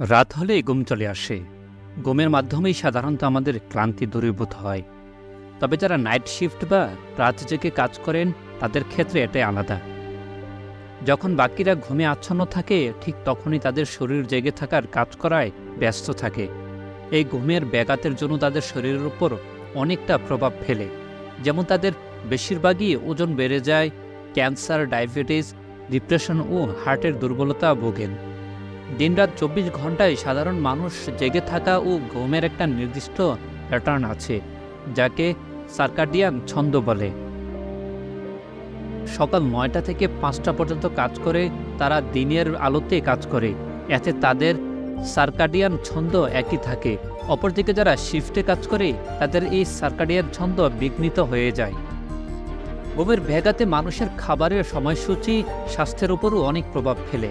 রাত হলেই ঘুম চলে আসে। ঘুমের মাধ্যমেই সাধারণত আমাদের ক্লান্তি দূরীভূত হয়। তবে যারা নাইট শিফট বা রাত জেগে কাজ করেন, তাদের ক্ষেত্রে এটাই আলাদা। যখন বাকিরা ঘুমে আচ্ছন্ন থাকে, ঠিক তখনই তাদের শরীর জেগে থাকার কাজ করায় ব্যস্ত থাকে। এই ঘুমের ব্যাঘাতের জন্য তাদের শরীরের উপর অনেকটা প্রভাব ফেলে। যেমন তাদের বেশিরভাগই ওজন বেড়ে যায়, ক্যান্সার, ডায়াবেটিস, ডিপ্রেশন ও হার্টের দুর্বলতা ভোগেন। দিনরাত চব্বিশ ঘন্টায় সাধারণ মানুষ জেগে থাকা ও ঘুমের একটা নির্দিষ্ট প্যাটার্ন আছে, যাকে সার্কাডিয়ান ছন্দ বলে। সকাল নয়টা থেকে পাঁচটা পর্যন্ত কাজ করে তারা দিনের আলোতে কাজ করে, এতে তাদের সার্কাডিয়ান ছন্দ একই থাকে। অপরদিকে যারা শিফটে কাজ করে, তাদের এই সার্কাডিয়ান ছন্দ বিঘ্নিত হয়ে যায়। ঘুমের ভেগাতে মানুষের খাবারের সময়সূচি স্বাস্থ্যের উপরও অনেক প্রভাব ফেলে।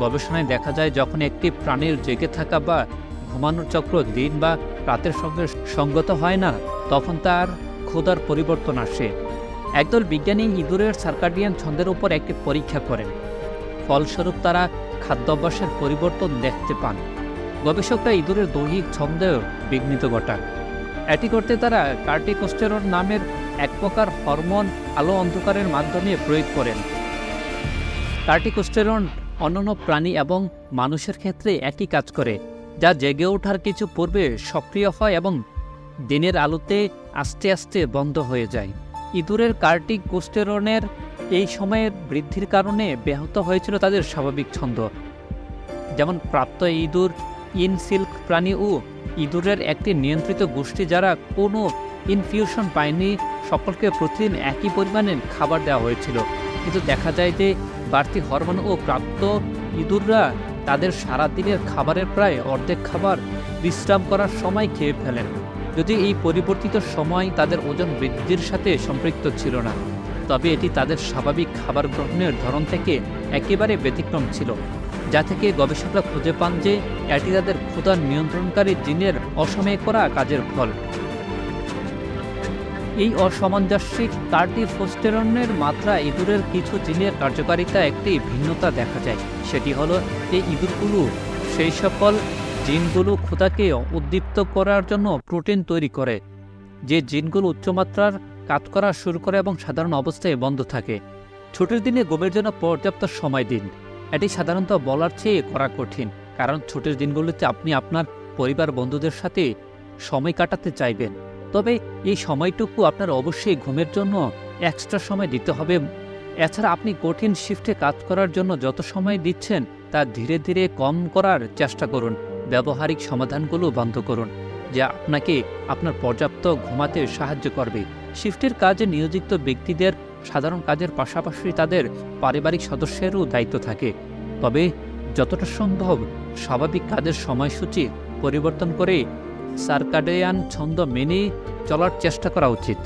গবেষণায় দেখা যায়, যখন একটি প্রাণীর জেগে থাকা বা ঘুমানোর চক্র দিন বা রাতের সঙ্গে সঙ্গত হয় না, তখন তার ক্ষুধার পরিবর্তন আসে। একদল বিজ্ঞানী ইঁদুরের সার্কাডিয়ান ছন্দের উপর একটি পরীক্ষা করেন। ফলস্বরূপ তারা খাদ্যাভ্যাসের পরিবর্তন দেখতে পান। গবেষকরা ইঁদুরের দৈহিক ছন্দেও বিঘ্নিত ঘটান। এটি করতে তারা কার্টিকোস্টেরন নামের এক প্রকার হরমোন আলো অন্ধকারের মাধ্যমে প্রয়োগ করেন। কার্টিকোস্টেরন অন্যান্য প্রাণী এবং মানুষের ক্ষেত্রে একই কাজ করে, যা জেগে ওঠার কিছু পূর্বে সক্রিয় হয় এবং দিনের আলোতে আস্তে আস্তে বন্ধ হয়ে যায়। ইঁদুরের কার্টিক কোস্টেরনের এই সময়ের বৃদ্ধির কারণে ব্যাহত হয়েছিল তাদের স্বাভাবিক ছন্দ, যেমন প্রাপ্ত ইঁদুর, ইনসিল্ক প্রাণী ও ইঁদুরের একটি নিয়ন্ত্রিত গোষ্ঠী যারা কোনো ইনফিউশন পায়নি, সকলকে প্রতিদিন একই পরিমাণে খাবার দেওয়া হয়েছিল। কিন্তু দেখা যায় যে বাড়তি হরমোন ও প্রাপ্ত ইঁদুররা তাদের সারাদিনের খাবারের প্রায় অর্ধেক খাবার বিশ্রাম করার সময় খেয়ে ফেলেন। যদি এই পরিবর্তিত সময় তাদের ওজন বৃদ্ধির সাথে সম্পৃক্ত ছিল না, তবে এটি তাদের স্বাভাবিক খাবার গ্রহণের ধরন থেকে একেবারে ব্যতিক্রম ছিল, যা থেকে গবেষকরা খুঁজে পান যে এটি তাদের ক্ষুধার নিয়ন্ত্রণকারী জিনের অসময়ে করা কাজের ফল। এই অসামঞ্জস্যিক কার্টিফোস্টেরনের মাত্রা ইঁদুরের কিছু জিনের কার্যকারিতা একটি ভিন্নতা দেখা যায়। সেটি হলো যে ইঁদুরগুলো সেই সকল জিনগুলো ক্ষুধাকে উদ্দীপ্ত করার জন্য প্রোটিন তৈরি করে। যে জিনগুলো উচ্চমাত্রার কাজ করা শুরু করে এবং সাধারণ অবস্থায় বন্ধ থাকে। ছুটির দিনে গোবের জন্য পর্যাপ্ত সময় দিন। এটি সাধারণত বলার চেয়ে করা কঠিন, কারণ ছুটির দিনগুলোতে আপনি আপনার পরিবার বন্ধুদের সাথে সময় কাটাতে চাইবেন। তবে এই সময়টুকু আপনার অবশ্যই ঘুমের জন্য এক্সট্রা সময় দিতে হবে। এছাড়া আপনি কঠিন শিফটে কাজ করার জন্য যত সময় দিচ্ছেন, তা ধীরে ধীরে কম করার চেষ্টা করুন। ব্যবহারিক সমাধানগুলো বন্ধ করুন, যা আপনাকে আপনার পর্যাপ্ত ঘুমাতে সাহায্য করবে। শিফটের কাজে নিয়োজিত ব্যক্তিদের সাধারণ কাজের পাশাপাশি তাদের পারিবারিক সদস্যেরও দায়িত্ব থাকে। তবে যতটা সম্ভব স্বাভাবিক কাজের সময়সূচি পরিবর্তন করে সার্কাডিয়ান ছন্দ মেনে চলার চেষ্টা করা উচিত।